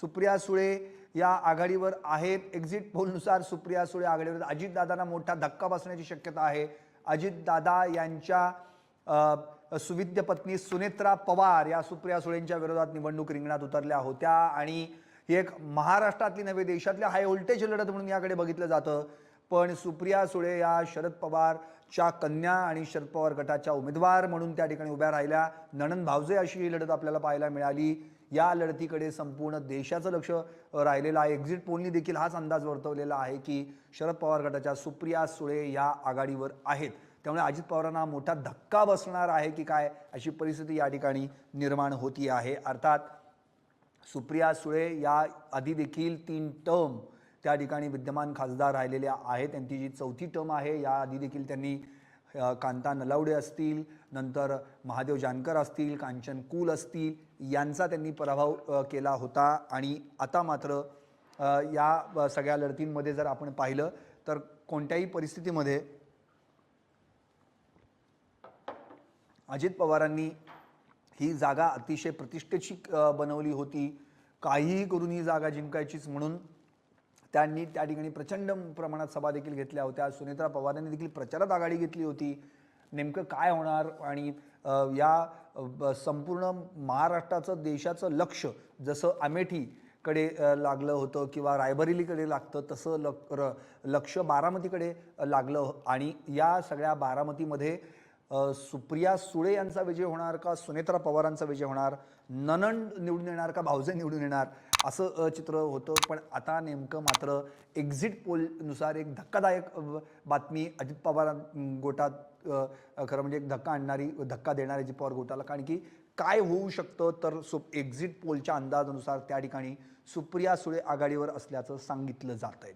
सुप्रिया सुळे या आघाडीवर आहेत. एक्झिट पोलनुसार सुप्रिया सुळे आघाडीवर अजितदादांना मोठा धक्का बसण्याची शक्यता आहे. अजितदादा यांच्या सुविद्य पत्नी सुनेत्रा पवार या सुप्रिया सुळेंच्या विरोधात निवडणूक रिंगणात उतरल्या होत्या. आणि ही एक महाराष्ट्रातली नव्हे देशातल्या हाय व्होल्टेज लढत म्हणून याकडे बघितलं जातं. पण सुप्रिया सुळे या शरद पवारच्या कन्या आणि शरद पवार गटाच्या उमेदवार म्हणून त्या ठिकाणी उभ्या राहिल्या. नणन भावजे अशी ही लढत आपल्याला पाहायला मिळाली. या लढतीकडे संपूर्ण देशाचं लक्ष राहिलेलं आहे. एक्झिट पोलनी देखील हाच अंदाज वर्तवलेला आहे की शरद पवार गटाच्या सुप्रिया सुळे या आघाडीवर आहेत. त्यामुळे अजित पवारांना मोठा धक्का बसणार आहे की काय अशी परिस्थिती या ठिकाणी निर्माण होती आहे. अर्थात सुप्रिया सुळे या आधी देखील तीन टर्म त्या ठिकाणी विद्यमान खासदार राहिलेल्या आहेत. त्यांची जी चौथी टर्म आहे या आधी देखील त्यांनी कांता नलावडे असतील नंतर महादेव जानकर असतील कांचन कुल असतील यांचा त्यांनी पराभव केला होता. आणि आता मात्र या सगळ्या लढतींमध्ये जर आपण पाहिलं तर कोणत्याही परिस्थितीमध्ये अजित पवारांनी ही जागा अतिशय प्रतिष्ठेची बनवली होती. काहीही करून ही जागा जिंकायचीच म्हणून त्यांनी त्या ठिकाणी प्रचंड प्रमाणात सभा देखील घेतल्या होत्या. सुनेत्रा पवारांनी देखील प्रचारात आघाडी घेतली होती. नेमकं काय होणार? आणि या संपूर्ण महाराष्ट्राचं देशाचं लक्ष जसं अमेठीकडे लागलं होतं किंवा रायबरेलीकडे लागतं तसं लक र लक्ष बारामतीकडे लागलं. आणि या सगळ्या बारामतीमध्ये सुप्रिया सुळे यांचा विजय होणार का? सुनेत्रा पवारांचा विजय होणार? ननंद निवडून येणार का? भावजे निवडून येणार? असं अ, चित्र होतं. पण आता नेमकं मात्र एक्झिट पोलनुसार एक धक्कादायक बातमी अजित पवार गोटात खरं म्हणजे एक धक्का आणणारी धक्का देणारी अजित पवार गोटाला. कारण की काय होऊ शकतं तर सु एक्झिट पोलच्या अंदाजानुसार त्या ठिकाणी सुप्रिया सुळे आघाडीवर असल्याचं सांगितलं जात आहे